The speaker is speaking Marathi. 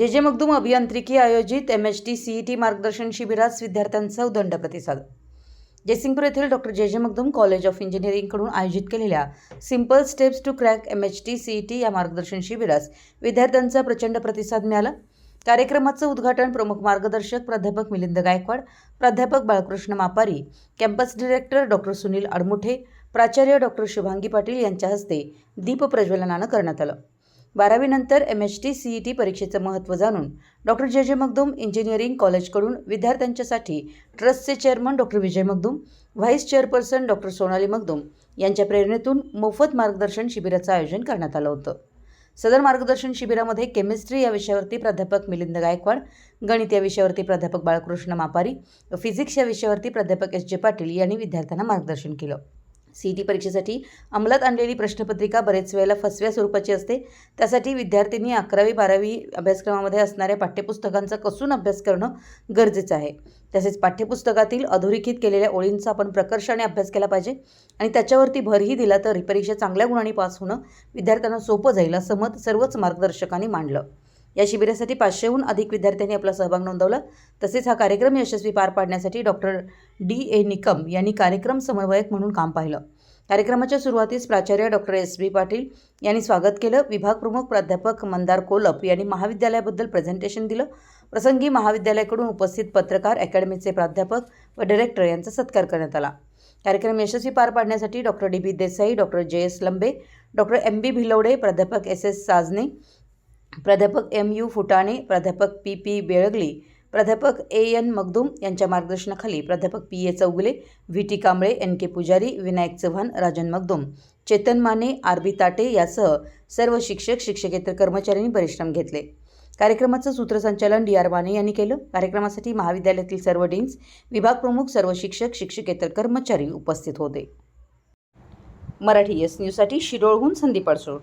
जे जे मगदूम अभियांत्रिकी आयोजित M H T C E T मार्गदर्शन शिबिरास विद्यार्थ्यांचा उदंड प्रतिसाद. जयसिंगपूर येथील डॉक्टर जे जे मगदूम कॉलेज ऑफ इंजिनिअरिंगकडून आयोजित केलेल्या simple steps to crack M H T C E T या मार्गदर्शन शिबिरास विद्यार्थ्यांचा प्रचंड प्रतिसाद मिळाला. कार्यक्रमाचं उद्घाटन प्रमुख मार्गदर्शक प्राध्यापक मिलिंद गायकवाड प्राध्यापक Balkrishna Mapari campus director doctor Sunil Admuthe प्राचार्य डॉक्टर शुभांगी पाटील यांच्या हस्ते दीप प्रज्वलनानं करण्यात आलं. बारावीनंतर M H T C E T परीक्षेचं महत्त्व जाणून डॉक्टर जे जे मगदूम इंजिनिअरिंग कॉलेजकडून विद्यार्थ्यांच्यासाठी ट्रस्टचे chairman doctor Vijay Magdum vice chairperson doctor Sonali Magdum यांच्या प्रेरणेतून मोफत मार्गदर्शन शिबिराचं आयोजन करण्यात आलं होतं. सदर मार्गदर्शन शिबिरामध्ये केमिस्ट्री या विषयावरती प्राध्यापक मिलिंद गायकवाड गणित या विषयावरती प्राध्यापक बाळकृष्ण मापारी फिजिक्स या विषयावरती प्राध्यापक एस जे पाटील यांनी विद्यार्थ्यांना मार्गदर्शन केलं. सी टी परीक्षेसाठी अंमलात आणलेली प्रश्नपत्रिका बरेच वेळेला फसव्या स्वरूपाची असते. त्यासाठी विद्यार्थ्यांनी अकरावी बारावी अभ्यासक्रमामध्ये असणाऱ्या पाठ्यपुस्तकांचा कसून अभ्यास करणं गरजेचं आहे. तसेच पाठ्यपुस्तकातील अधोरेखित केलेल्या ओळींचा आपण प्रकर्षाने अभ्यास केला पाहिजे आणि त्याच्यावरती भरही दिला तर ही परीक्षा चांगल्या गुणांनी पास होणं विद्यार्थ्यांना सोपं जाईल असं मत सर्वच मार्गदर्शकांनी मांडलं. या शिबिरासाठी पाचशेहून अधिक विद्यार्थ्यांनी आपला सहभाग नोंदवला. तसेच हा कार्यक्रम यशस्वी पार पाडण्यासाठी डॉक्टर डी. ए. निकम यांनी कार्यक्रम समन्वयक म्हणून काम पाहिलं. कार्यक्रमाच्या सुरुवातीस प्राचार्य डॉक्टर एस. बी. पाटील यांनी स्वागत केलं. विभाग प्रमुख प्राध्यापक मंदार कोलप यांनी महाविद्यालयाबद्दल प्रेझेंटेशन दिलं. प्रसंगी महाविद्यालयाकडून उपस्थित पत्रकार अकॅडमीचे प्राध्यापक व डायरेक्टर यांचा सत्कार करण्यात आला. कार्यक्रम यशस्वी पार पाडण्यासाठी doctor D. B. Desai doctor J. S. Lambe doctor M. B. Bhilawade प्राध्यापक एस. एस. साजने प्राध्यापक एम यू फुटाणे प्राध्यापक पी पी बेळगली प्राध्यापक ए एन मगदूम यांच्या मार्गदर्शनाखाली प्राध्यापक P A Chougule V T Kamble N K Pujari Vinayak Chavan Rajan Magdum Chetan Mane R B Tate यासह सर्व शिक्षक शिक्षकेतर कर्मचाऱ्यांनी परिश्रम घेतले. कार्यक्रमाचं सूत्रसंचालन डी आर माने यांनी केलं. कार्यक्रमासाठी महाविद्यालयातील सर्व डीन्स विभाग प्रमुख सर्व शिक्षक शिक्षकेतर कर्मचारी उपस्थित होते. मराठी एस न्यूजसाठी शिरोळहून संदीप अडसूळ.